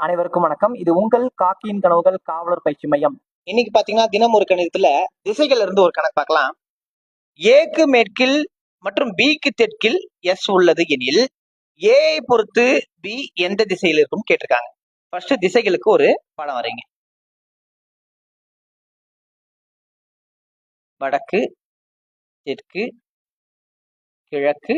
அனைவருக்கும் வணக்கம். இது உங்கள் காக்கியின் கனவுகள் காவலர் பயிற்சி மையம். இன்னைக்கு பாத்தீங்கன்னா தினம் ஒரு கணிதத்துல திசைகள் இருந்து ஒரு கணக்கு பார்க்கலாம். ஏக்கு மேற்கில் மற்றும் பிக்கு தெற்கில் எஸ் உள்ளது எனில் ஏ பொறுத்து பி எந்த திசையில் இருக்கும் கேட்டிருக்காங்க. ஃபர்ஸ்ட் திசைகளுக்கு ஒரு படம் வரைங்க வடக்கு தெற்கு கிழக்கு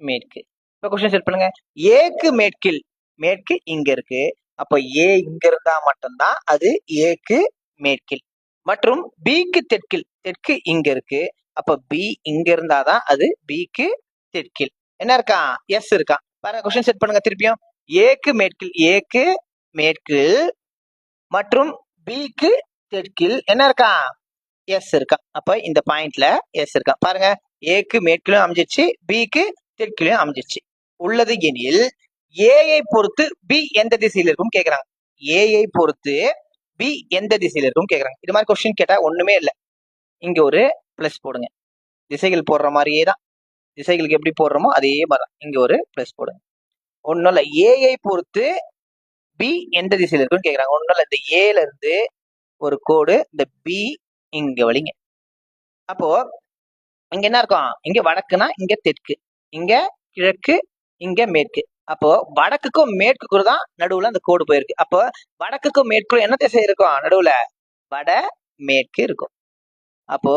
மேற்கு. இப்போ கொஸ்டின் செட் பண்ணுங்க. ஏக்கு மேற்கில் மேற்கு இங்க இருக்கு. அப்ப ஏ இங்க இருந்தா மட்டும்தான் அது ஏக்கு மேற்கில். மற்றும் பிக்கு தெற்கில் தெற்கு இங்க இருக்கு. அப்ப பி இங்க இருந்தாதான் அது பிக்கு தெற்கில். என்ன இருக்கான் எஸ் இருக்கான் பாருங்க கொஸ்டின் செட் பண்ணுங்க திருப்பியும். ஏக்கு மேற்கில் ஏக்கு மேற்கில் மற்றும் பிக்கு தெற்கில் என்ன இருக்கான் எஸ் இருக்கான் அப்ப இந்த பாயிண்ட்ல எஸ் இருக்கான் பாருங்க ஏக்கு மேற்கிலும் அமைஞ்சிச்சு பிக்கு தெற்கிலும் அமைஞ்சிச்சு உள்ளது எனில் ஏஐ பொறுத்து பி எந்த திசையில் இருக்கும் கேட்குறாங்க ஏஐ பொறுத்து பி எந்த திசையில் இருக்கும் கேட்குறாங்க இது மாதிரி கொஸ்டின் கேட்டா ஒண்ணுமே இல்லை. இங்க ஒரு பிளஸ் போடுங்க. திசைகள் போடுற மாதிரியே தான். திசைகளுக்கு எப்படி போடுறோமோ அதே மாதிரி தான். இங்க ஒரு பிளஸ் போடுங்க. ஒன்றும் இல்லை. ஏஐ பொறுத்து பி எந்த திசையில் இருக்குன்னு கேக்குறாங்க. ஒன்றும் இல்லை. இந்த ஏல இருந்து ஒரு கோடு இந்த பி இங்க வழிங்க அப்போ இங்க என்ன இருக்கும்? இங்க வடக்குனா இங்க தெற்கு. இங்க கிழக்கு இங்க மேற்கு. அப்போ வடக்குக்கும் மேற்குக்கும் தான் நடுவுல அந்த கோடு போயிருக்கு. அப்போ வடக்குக்கும் மேற்கும் என்ன திசை இருக்கும்? நடுவுல வட மேற்கு இருக்கும். அப்போ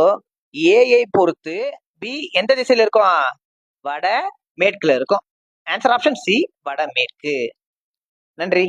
ஏஐ பொறுத்து பி எந்த திசையில இருக்கும்? வட மேற்குல இருக்கும். ஆன்சர் ஆப்ஷன் சி வட மேற்கு. நன்றி.